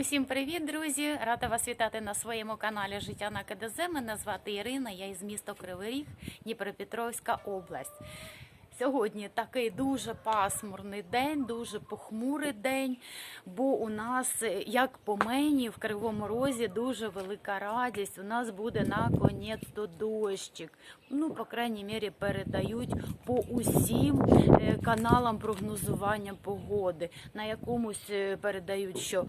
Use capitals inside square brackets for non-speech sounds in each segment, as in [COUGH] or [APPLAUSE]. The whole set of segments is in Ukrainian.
Усім привіт, друзі! Рада вас вітати на своєму каналі Життя на КДЗ. Мене звати Ірина, я із міста Кривий Ріг, Дніпропетровська область. Сьогодні такий дуже пасмурний день, дуже похмурий день, бо у нас, е, як по мені, в Кривому Розі дуже велика радість. У нас буде наконець то дощик. Ну, по крайній мірі, передають по усім е, каналам прогнозування погоди. На якомусь е, передають, що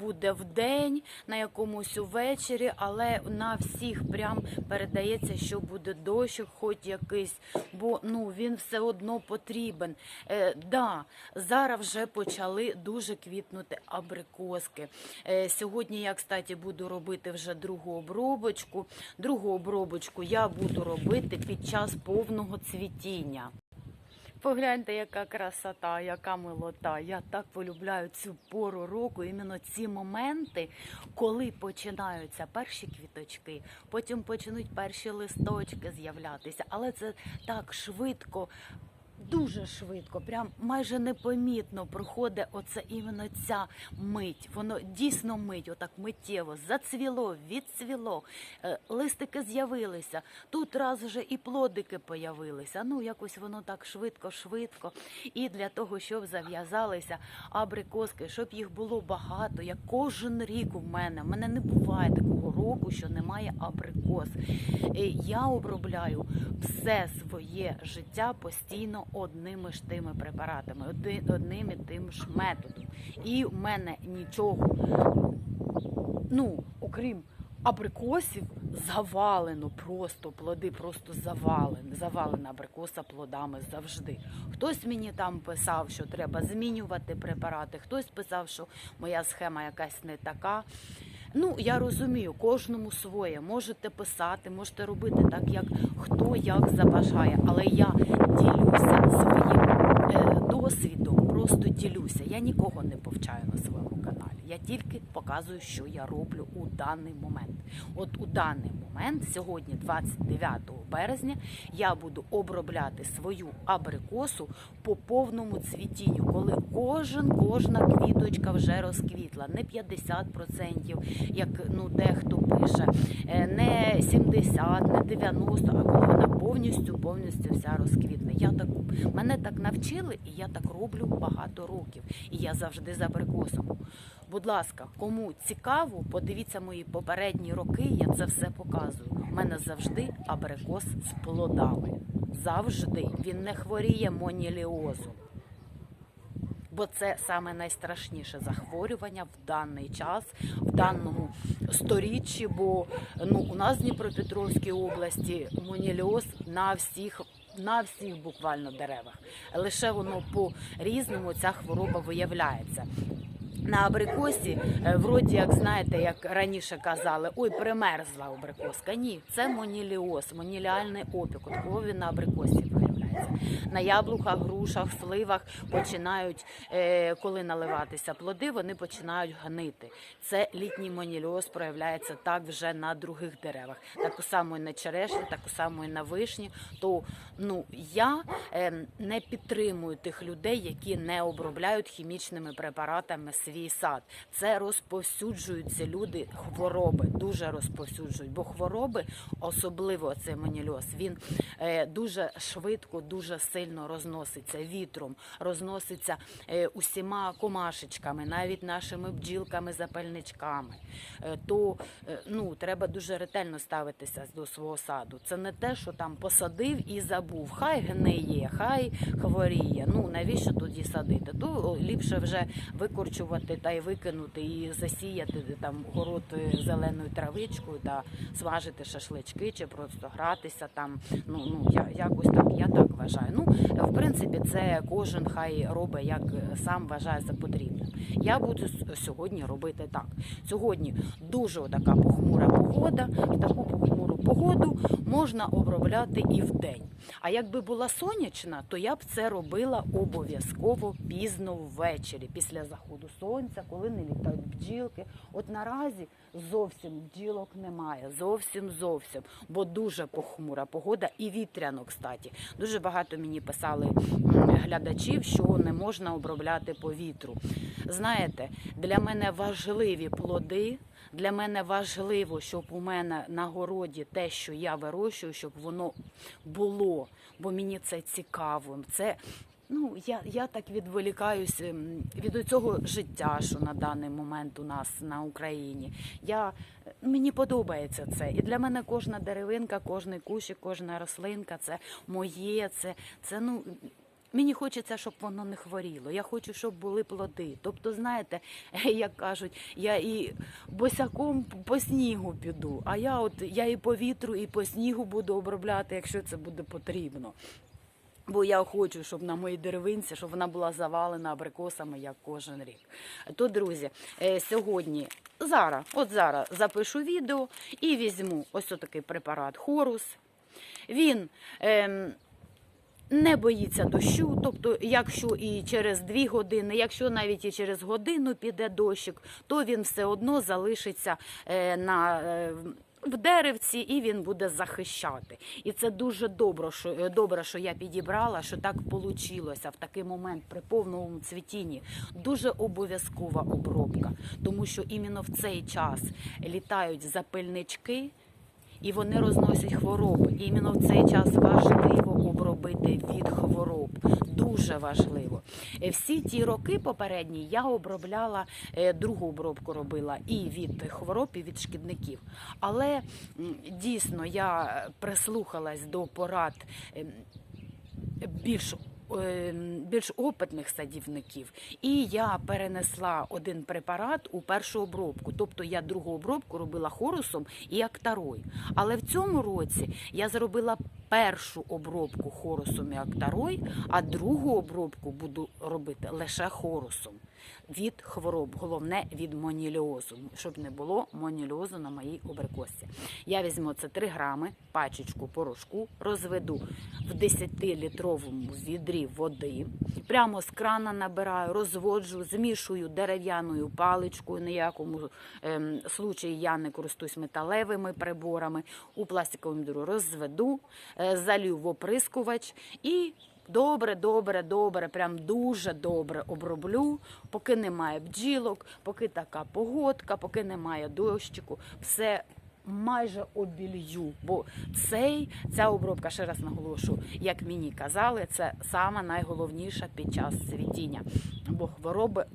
буде вдень, на якомусь увечері, але на всіх прям передається, що буде дощ, хоч якийсь, бо ну він все одно потрібен. Е, да, зараз вже почали дуже квітнути абрикоски. Е, сьогодні я, кстати, буду робити вже другу обробочку. Другу обробочку я буду робити під час повного цвітіння. Погляньте, яка красота, яка милота. Я так полюбляю цю пору року, іменно ці моменти, коли починаються перші квіточки, потім почнуть перші листочки з'являтися. Але це так швидко. Дуже швидко, прям майже непомітно проходить оце іменно ця мить. Воно дійсно мить, отак миттєво зацвіло, відцвіло, е, листики з'явилися. Тут раз вже і плодики появилися. Ну якось воно так швидко, швидко. І для того, щоб зав'язалися абрикоски, щоб їх було багато, як кожен рік у мене. У мене не буває такого року, що немає абрикос. Е, Я обробляю все своє життя постійно одними ж тими препаратами, одним і тим ж методом. І в мене нічого, ну, окрім абрикосів, завалено просто плоди, просто завалені, завалена абрикоса плодами завжди. Хтось мені там писав, що треба змінювати препарати, хтось писав, що моя схема якась не така. Ну, я розумію, кожному своє. Можете писати, можете робити так, як хто як забажає. Але я ділюся досвідом, просто ділюся. Я нікого не повчаю на своєму каналі. Я тільки показую, що я роблю у даний момент. От у даний момент, сьогодні, 29 березня, я буду обробляти свою абрикосу по повному цвітінню, коли кожен, кожна квіточка вже розквітла, не 50%, як ну дехто пише, е, не 70, не 90, а коли вона повністю, повністю вся розквітне. Я так мене так навчили, і я так роблю багато років. І я завжди за абрикосом. Будь ласка, кому цікаво, подивіться мої попередні роки. Я це все показую. У мене завжди абрикос з плодами. Завжди він не хворіє моніліозом. Бо це саме найстрашніше захворювання в даний час, в даному сторіччі. Бо ну у нас в Дніпропетровській області моніліоз на всіх. На всіх буквально деревах. Лише воно по різному ця хвороба виявляється. На абрикосі, е, вроді, як знаєте, як раніше казали, ой, примерзла абрикоска. Ні, це моніліоз, моніліальний опік. От кого він на абрикосі виявляється. На яблуках, грушах, сливах починають, е, коли наливатися плоди, вони починають гнити. Це літній моніліоз проявляється так вже на других деревах. Таку саму і на черешні, таку саму і на вишні. То ну я е, не підтримую тих людей, які не обробляють хімічними препаратами свій сад. Це розповсюджуються люди хвороби, дуже розповсюджують, бо хвороби, особливо цей монільоз, він е, дуже швидко, дуже сильно розноситься вітром, розноситься е, усіма комашечками, навіть нашими бджілками, запальничками. Е, то е, ну треба дуже ретельно ставитися до свого саду. Це не те, що там посадив і забув. Хай гниє, хай хворіє. Ну навіщо тоді садити? То ліпше вже викорчувати та й викинути і засіяти там город зеленою травичкою та смажити шашлички чи просто гратися там. Ну ну я якось так, я так вважаю. Ну в принципі, це кожен хай робить як сам вважає за потрібне. Я буду сьогодні робити так. Сьогодні дуже така похмура погода. і таку похмуру погоду можна обробляти і вдень. А якби була сонячна, то я б це робила обов'язково пізно ввечері, після заходу сонця, коли не літають бджілки. От наразі зовсім бджілок немає, зовсім зовсім, бо дуже похмура погода і вітряно, кстати. Дуже багато мені писали глядачів, що не можна обробляти по вітру. Знаєте, для мене важливі плоди. Для мене важливо, щоб у мене на городі те, що я вирощую, щоб воно було, бо мені це цікаво. Це ну я, я так відволікаюсь від цього життя, що на даний момент у нас на Україні. Я мені подобається це. І для мене кожна деревинка, кожний кущик, кожна рослинка це моє. Це це ну. Мені хочеться, щоб воно не хворіло. Я хочу, щоб були плоди. Тобто, знаєте, [LAUGHS] як кажуть, я і босяком по снігу піду, а я от я і по вітру, і по снігу буду обробляти, якщо це буде потрібно. Бо я хочу, щоб на моїй деревинці, щоб вона була завалена абрикосами, як кожен рік. То, друзі, е, сьогодні, зараз, от зараз запишу відео і візьму ось такий препарат Хорус. Він. ем, не боїться дощу, тобто, якщо і через дві години, якщо навіть і через годину піде дощик, то він все одно залишиться е, на. е, в деревці і він буде захищати. І це дуже добре, що е, добре, що я підібрала, що так вийшло в такий момент при повному цвітінні. Дуже обов'язкова обробка, тому що іменно в цей час літають запильнички. І вони розносять хвороби. І іменно в цей час важливо обробити від хвороб. Дуже важливо. Е, Всі ті роки попередні я обробляла е, другу обробку робила і від хвороб, і від шкідників. Але дійсно я прислухалась до порад ем, більш більш опитних садівників, і я перенесла один препарат у першу обробку. Тобто я другу обробку робила хорусом і актарой. Але в цьому році я зробила першу обробку хорусом і актарой, а другу обробку буду робити лише хорусом від хвороб, головне від моніліозу, щоб не було моніліозу на моїй обрикосці. Я візьму це 3 грами, пачечку порошку, розведу в 10-літровому відрі води, прямо з крана набираю, розводжу, змішую дерев'яною паличкою. Ніякому ем, случаї я не користуюсь металевими приборами. У пластиковому відру розведу, е, залю в оприскувач і Добре, добре, добре, прям дуже добре оброблю, поки немає бджілок, поки така погодка, поки немає дощику, все майже обілью. Бо цей, ця обробка, ще раз наголошу, як мені казали, це саме найголовніша під час цвітіння. Бо хвороби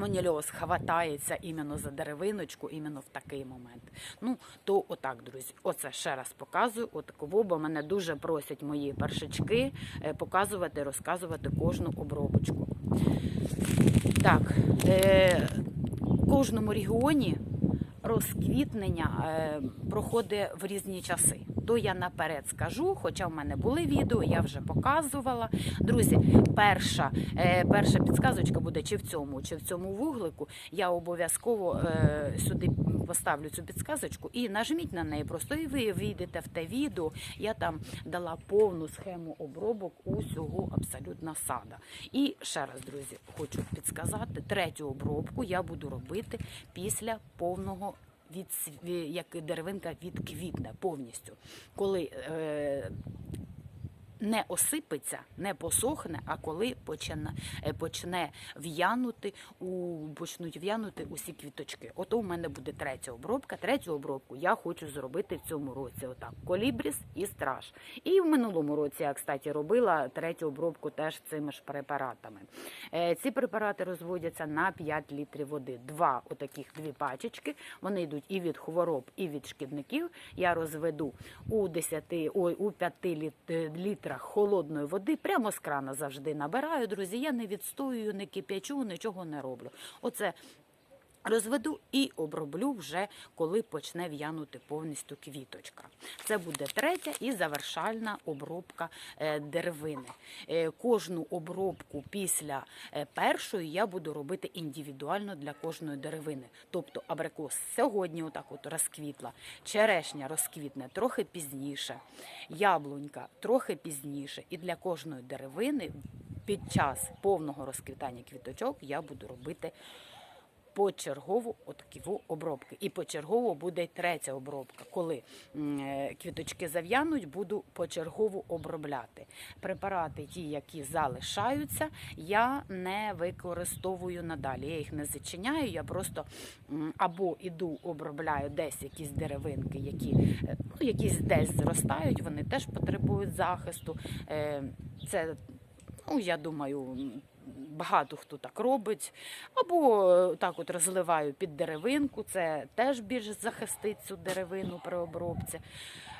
монільоз хватається іменно за деревиночку, іменно в такий момент. Ну, то отак, друзі, оце ще раз показую. Отаково, бо мене дуже просять мої першачки е, показувати, розказувати кожну обробочку. Так, е, в кожному регіоні розквітнення е, проходить в різні часи. То я наперед скажу, хоча в мене були відео, я вже показувала. Друзі, перша, е, перша підсказочка буде чи в цьому, чи в цьому вуглику. Я обов'язково е, сюди поставлю цю підсказочку і нажміть на неї. Просто і ви вийдете в те відео. Я там дала повну схему обробок усього абсолютно сада. І ще раз, друзі, хочу підсказати, третю обробку я буду робити після повного від як деревинка від квітне повністю. Коли е, не осипеться, не посохне, а коли почне, е, почне в'янути, у, почнуть в'янути усі квіточки. Ото у мене буде третя обробка. Третю обробку я хочу зробити в цьому році. Отак, колібріс і страж. І в минулому році я, кстати, робила третю обробку теж цими ж препаратами. Е, Ці препарати розводяться на 5 літрів води. Два отаких дві пачечки. Вони йдуть і від хвороб, і від шкідників. Я розведу у 10, ой, у 5 літ- літрах холодної води, прямо з крана завжди набираю, друзі. Я не відстоюю, не кип'ячу, нічого не роблю. Оце Розведу і оброблю вже, коли почне в'янути повністю квіточка. Це буде третя і завершальна обробка е, деревини. Е, Кожну обробку після е, першої я буду робити індивідуально для кожної деревини. Тобто абрикос сьогодні отак от розквітла, черешня розквітне трохи пізніше, яблунька трохи пізніше. І для кожної деревини під час повного розквітання квіточок я буду робити почергово отакі обробки. І почергово буде третя обробка. Коли е, квіточки зав'януть, буду почергово обробляти. Препарати, ті, які залишаються, я не використовую надалі. Я їх не зачиняю. Я просто або іду обробляю десь якісь деревинки, які е, ну, якісь десь зростають, вони теж потребують захисту. Е, Це Ну, я думаю, багато хто так робить. Або е, так от розливаю під деревинку, це теж більш захистить цю деревину при обробці.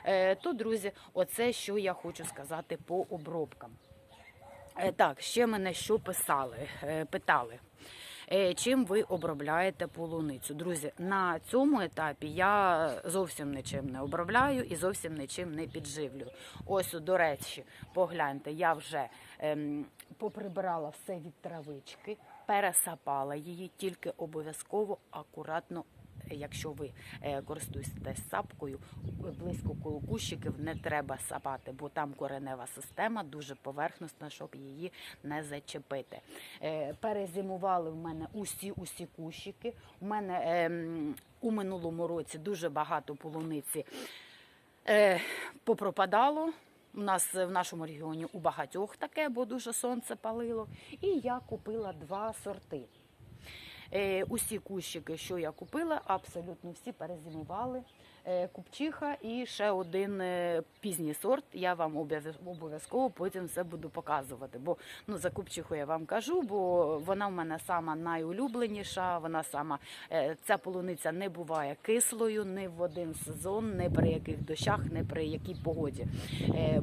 Е, То, друзі, оце що я хочу сказати по обробкам. Е, Так, ще мене що писали, питали. Чим ви обробляєте полуницю? Друзі, на цьому етапі я зовсім нічим не обробляю і зовсім нічим не підживлюю. Ось, до речі, погляньте, я вже ем, поприбирала все від травички, пересапала її, тільки обов'язково акуратно. Якщо ви е, користуєтесь сапкою, близько коло кущиків не треба сапати, бо там коренева система дуже поверхностна, щоб її не зачепити. Е, перезимували в мене усі усі кущики. У мене ем, у минулому році дуже багато полуниці е, попропадало. У нас в нашому регіоні у багатьох таке, бо дуже сонце палило. І я купила два сорти. Е, усі кущики, що я купила, абсолютно всі перезимували. Е, Купчиха і ще один е, пізній сорт. Я вам обов'яз- обов'язково потім все буду показувати. Бо ну за купчиху я вам кажу, бо вона в мене сама найулюбленіша. Вона сама е, ця полуниця не буває кислою ні в один сезон, ні при яких дощах, ні при якій погоді.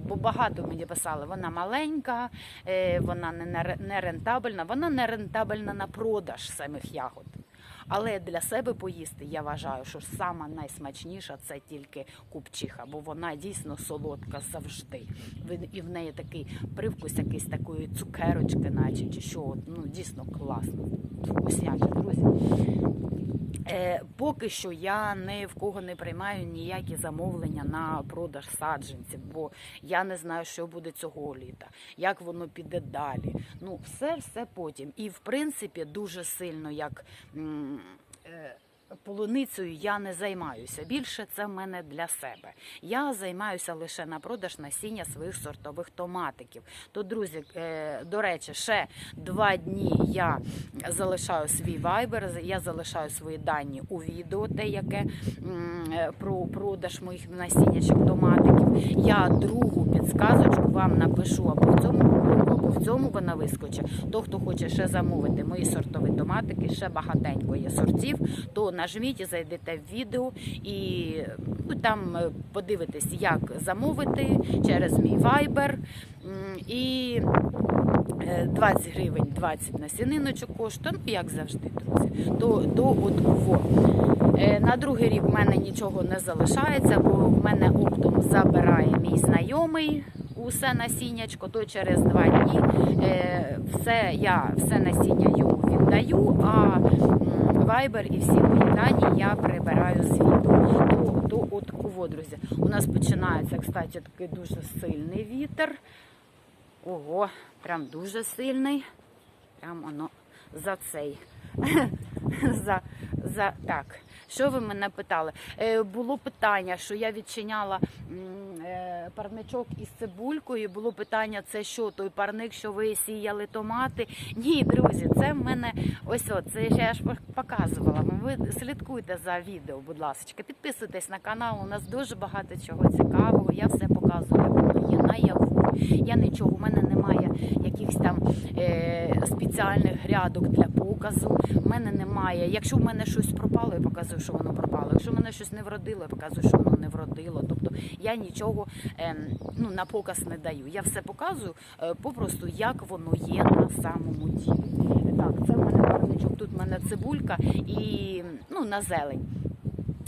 Бо багато мені писали, вона маленька, вона не рентабельна. Вона не рентабельна на продаж самих ягод. Але для себе поїсти я вважаю, що сама найсмачніша це тільки купчиха, бо вона дійсно солодка завжди. І в неї такий привкус якийсь такої цукерочки, наче чи що. Ну дійсно класно. Вкусняче, друзі. Е, поки що я ні в кого не приймаю ніякі замовлення на продаж саджанців, бо я не знаю, що буде цього літа, як воно піде далі. Ну, все, все потім. І в принципі, дуже сильно як. е, Полуницею я не займаюся. Більше це в мене для себе. Я займаюся лише на продаж насіння своїх сортових томатиків. То, друзі, е, до речі, ще два дні я залишаю свій вайбер, я залишаю свої дані у відео, те, яке е, про продаж моїх насіннячок томатиків. Я другу підсказочку вам напишу або в цьому в цьому вона вискочить. То, хто хоче ще замовити мої сортові томатики, ще багатенько є сортів, то нажміть і зайдете в відео і ну, там е, подивитесь, як замовити через мій вайбер. І е, 20 гривень 20 насіниночок коштує, ну як завжди, друзі. То, то от во. Е, На другий рік в мене нічого не залишається, бо в мене оптом забирає мій знайомий усе насіннячко, то через два дні е, все, я все насіння йому віддаю, а вайбер і всі мої дані я прибираю з відео. То, от кого, друзі. У нас починається, кстати, такий дуже сильний вітер. Ого, прям дуже сильний. Прям воно за цей. [LAUGHS] за, за, так. Що ви мене питали? Е, було питання, що я відчиняла парничок із цибулькою. Було питання, це що, той парник, що ви сіяли томати? Ні, друзі, це в мене ось от, це я ж показувала. Ви слідкуйте за відео, будь ласка. Підписуйтесь на канал. У нас дуже багато чого цікавого. Я все показую, є наяву. Я нічого, у мене немає якихось там е, спеціальних грядок для показу. У мене немає. Якщо в мене щось пропало, я показую, що воно пропало. Якщо в мене щось не вродило, я показую, що воно не вродило. Тобто я нічого е, ну, на показ не даю. Я все показую е, попросту, як воно є на самому ділі. Так, це в мене парничок, тут в мене цибулька і ну, на зелень.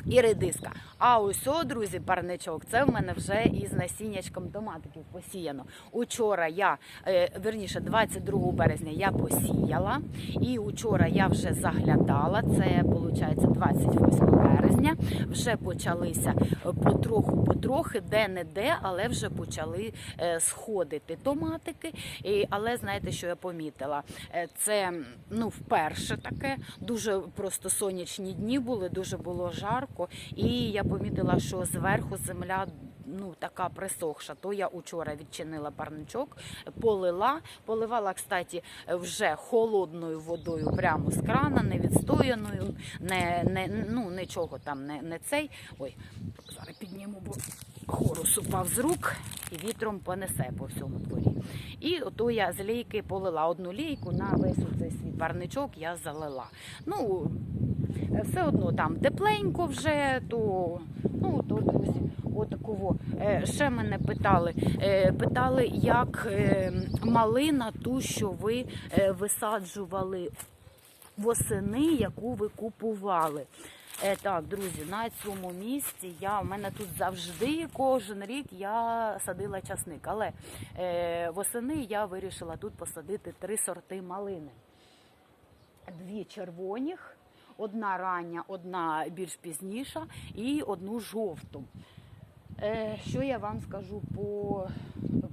І редиска. А ось, друзі, парничок, це в мене вже із насіннячком томатиків посіяно. Учора я, е, верніше, 22 березня я посіяла, і учора я вже заглядала. Це виходить 28 березня. Вже почалися е, потроху, потрохи, де-не-де, але вже почали е, сходити томатики. Але знаєте, що я помітила? Це ну, вперше таке. Дуже просто сонячні дні були, дуже було жарко. І я помітила, що зверху земля. Ну, така присохша. То я учора відчинила парничок, полила. Поливала, кстати, вже холодною водою прямо з крана, не відстояною, не, не, ну, нічого там не, не цей. Ой, зараз підніму, бо хорус упав з рук і вітром понесе по всьому дворі. І ото я з лійки полила одну лійку на весь цей свій парничок я залила. Ну, все одно там тепленько вже, то, ну, то друзі, отакого. Е, Ще мене питали, е, питали, як е, малина ту, що ви е, висаджували восени, яку ви купували. Е, так, друзі, на цьому місці я в мене тут завжди кожен рік я садила часник. Але е, восени я вирішила тут посадити три сорти малини. Дві червоних, одна рання, одна більш пізніша і одну жовту. Е, Що я вам скажу по,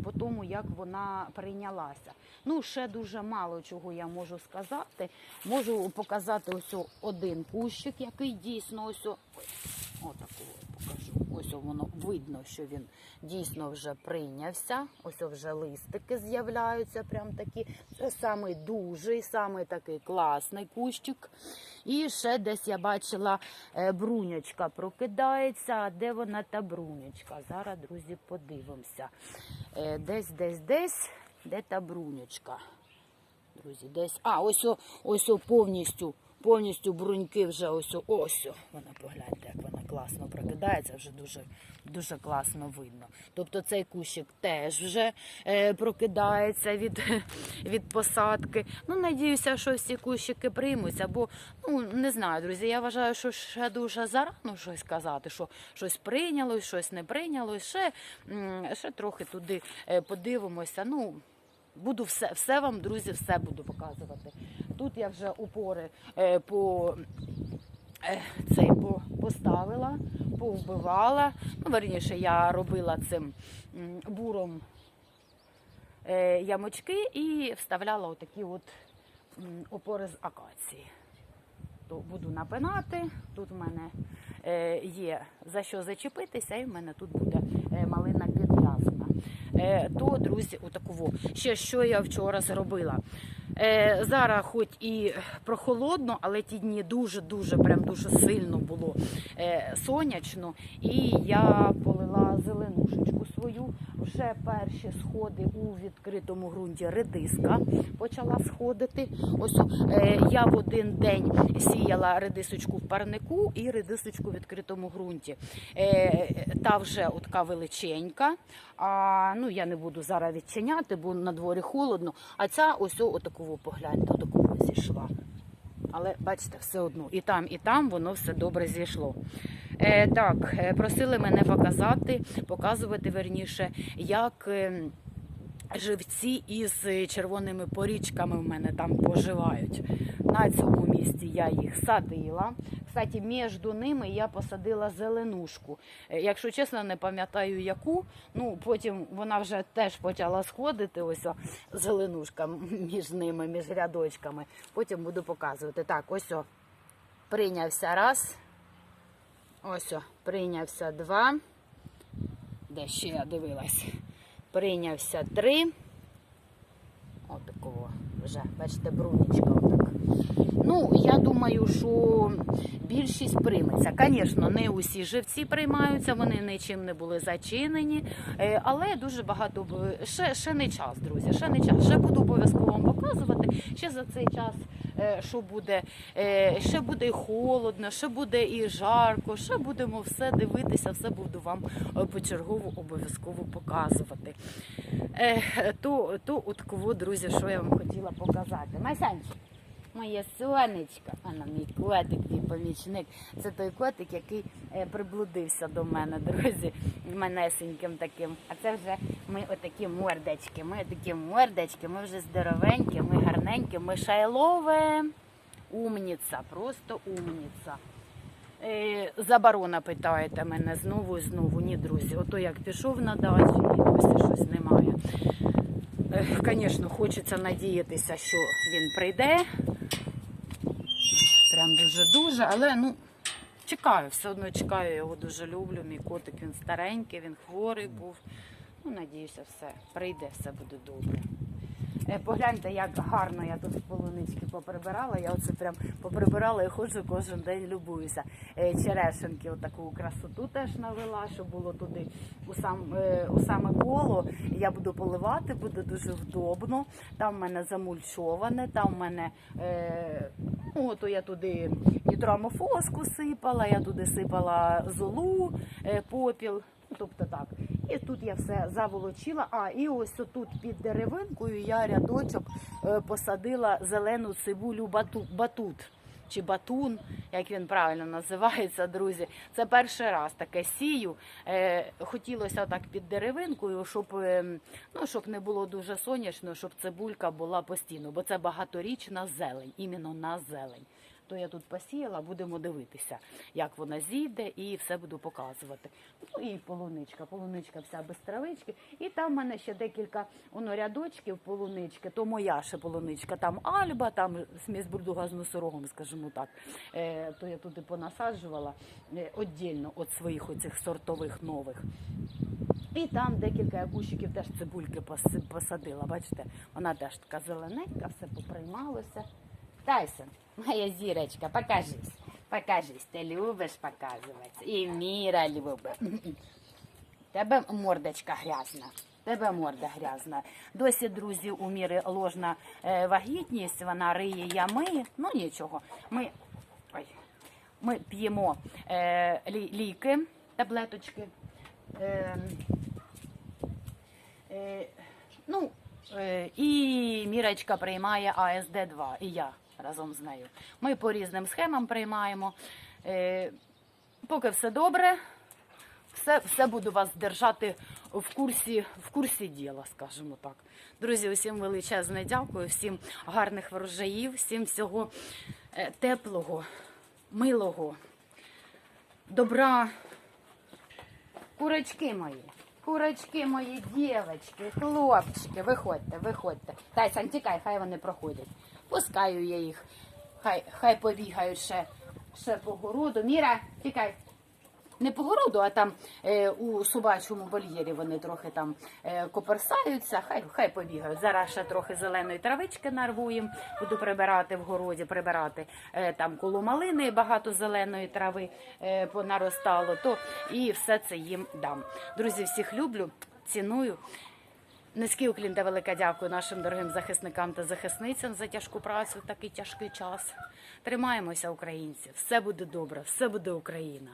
по тому, як вона прийнялася? Ну, ще дуже мало чого я можу сказати. Можу показати ось один кущик, який дійсно ось о- ой, отакого покажу. Ось воно видно, що він дійсно вже прийнявся. Ось вже листики з'являються, прям такі. Це самий дуже, самий такий класний кущик. І ще десь я бачила е, брунячка прокидається. А де вона та брунячка? Зараз, друзі, подивимося. Е, Десь, десь, десь, де та брунячка. Друзі, десь. А, ось ось повністю, повністю бруньки вже ось ось. Вона погляньте, як вона класно прокидається, вже дуже, дуже класно видно. Тобто цей кущик теж вже е, прокидається від, [LAUGHS] від посадки. Ну, надіюся, що всі кущики приймуться, бо ну не знаю, друзі. Я вважаю, що ще дуже зарано щось казати, що щось прийнялось, щось не прийнялось. Ще, ще трохи туди е, подивимося. Ну, Буду все, все вам, друзі, все буду показувати. Тут я вже упори е, по, е, цей, по, поставила, повбивала. Ну, верніше, я робила цим буром е, ямочки і вставляла отакі от опори з акації. То буду напинати. Тут в мене є за що зачепитися, і в мене тут буде малина підв'язана. То, друзі, отаково. Ще що я вчора зробила. Е, зараз хоч і прохолодно, але ті дні дуже-дуже, прям дуже сильно було е, сонячно. І я полила зеленушечку свою. Вже перші сходи у відкритому ґрунті редиска почала сходити. Ось е, я в один день сіяла редисочку в парнику і редисочку в відкритому ґрунті. Та вже от така величенька. А, ну, я не буду зараз відчиняти, бо на дворі холодно. А ця ось о, погляньте, отаково зійшла. Але бачите, все одно і там, і там воно все добре зійшло. Е, так, е, просили мене показати, показувати верніше, як. Живці із червоними порічками в мене там поживають. На цьому місці я їх садила. Кстати, між ними я посадила зеленушку. Е, Якщо чесно, не пам'ятаю яку. Ну потім вона вже теж почала сходити. Ось о, зеленушка між ними, між рядочками. Потім буду показувати. Так, ось о, прийнявся раз. Ось о, прийнявся два. Де ще я дивилась? Прийнявся три. Отакого вже, бачите, брунічка отак Ну, я думаю, що більшість прийметься. Звісно, не усі живці приймаються, вони нічим не були зачинені, е, але дуже багато ще, ще не час, друзі. Ще не час. Ще буду обов'язково вам показувати. Ще за цей час, е, що буде, е, ще буде холодно, ще буде і жарко, ще будемо все дивитися, все буду вам почергово обов'язково показувати. То, то от кого, друзі, що я вам хотіла показати. Масянчик. Моє сонечко, Ана, мій котик, мій помічник. Це той котик, який е, приблудився до мене, друзі, манесеньким таким. А це вже ми отакі мордочки. Ми отакі мордочки, ми вже здоровенькі, ми гарненькі, ми шайлове. Умніця, просто умніця. Е, заборона питаєте мене знову і знову. Ні, друзі, ото як пішов на дачу, і досі щось немає. Звісно, хочеться надіятися, що він прийде. Прям дуже-дуже, але ну, чекаю, все одно чекаю, я його дуже люблю. Мій котик він старенький, він хворий був. Ну, надіюся, все прийде, все буде добре. Е, Погляньте, як гарно я тут полунички поприбирала. Я оце прям поприбирала і ходжу кожен день любуюся. Е, Черешенки, отаку красоту теж навела, щоб було туди у, сам, е, у саме коло. Я буду поливати, буде дуже вдобно. Там в мене замульчоване, там в мене е, ну, ото я туди нітроамофоску сипала, я туди сипала золу, е, попіл. Ну, Тобто так. І тут я все заволочила. А, і ось тут під деревинкою я рядочок е, посадила зелену цибулю бату, батут. Чи батун, як він правильно називається, друзі. Це перший раз таке сію. Е, хотілося так під деревинкою, щоб, е, ну, щоб не було дуже сонячно, щоб цибулька була постійно, бо це багаторічна зелень, іменно на зелень. То я тут посіяла, будемо дивитися, як вона зійде, і все буду показувати. Ну і полуничка, полуничка вся без травички. І там в мене ще декілька воно, рядочків полунички, то моя ще полуничка, там альба, там смісь бурдуга з носорогом, скажімо так. Е, то я туди понасаджувала е, віддільно від своїх оцих сортових нових. І там декілька я кущиків теж цибульки посадила. Бачите, вона теж така зелененька, все поприймалося. Тайсон, моя зірочка, покажись. Покажись, ти любиш показуватися. І Міра любить. Тебе мордочка грязна. Тебе морда грязна. Досі, друзі, у міри ложна е, вагітність, вона риє ями. Ну нічого. Ми, ой, ми п'ємо е, лі- ліки, таблеточки. Е, е, ну, е, і Мірочка приймає АСД-2, і я разом з нею. Ми по різним схемам приймаємо. Е, поки все добре, все, все буду вас держати в курсі, в курсі діла, скажімо так. Друзі, усім величезне дякую, всім гарних врожаїв, всім всього е, теплого, милого, добра. Курочки мої, курочки мої, дівчатки, хлопчики, виходьте, виходьте. Тайсан, тікай, хай вони проходять. Пускаю я їх, хай, хай побігають ще, ще по городу. Міра, тікай. Не по городу, а там е, у собачому вольєрі вони трохи там е, коперсаються, хай, хай побігають. Зараз ще трохи зеленої травички нарву їм, буду прибирати в городі, прибирати е, там коло малини багато зеленої трави е, понаростало, то і все це їм дам. Друзі, всіх люблю, ціную. Низький уклін та велика дякую нашим дорогим захисникам та захисницям за тяжку працю такий тяжкий час. Тримаємося, українці. Все буде добре, все буде Україна.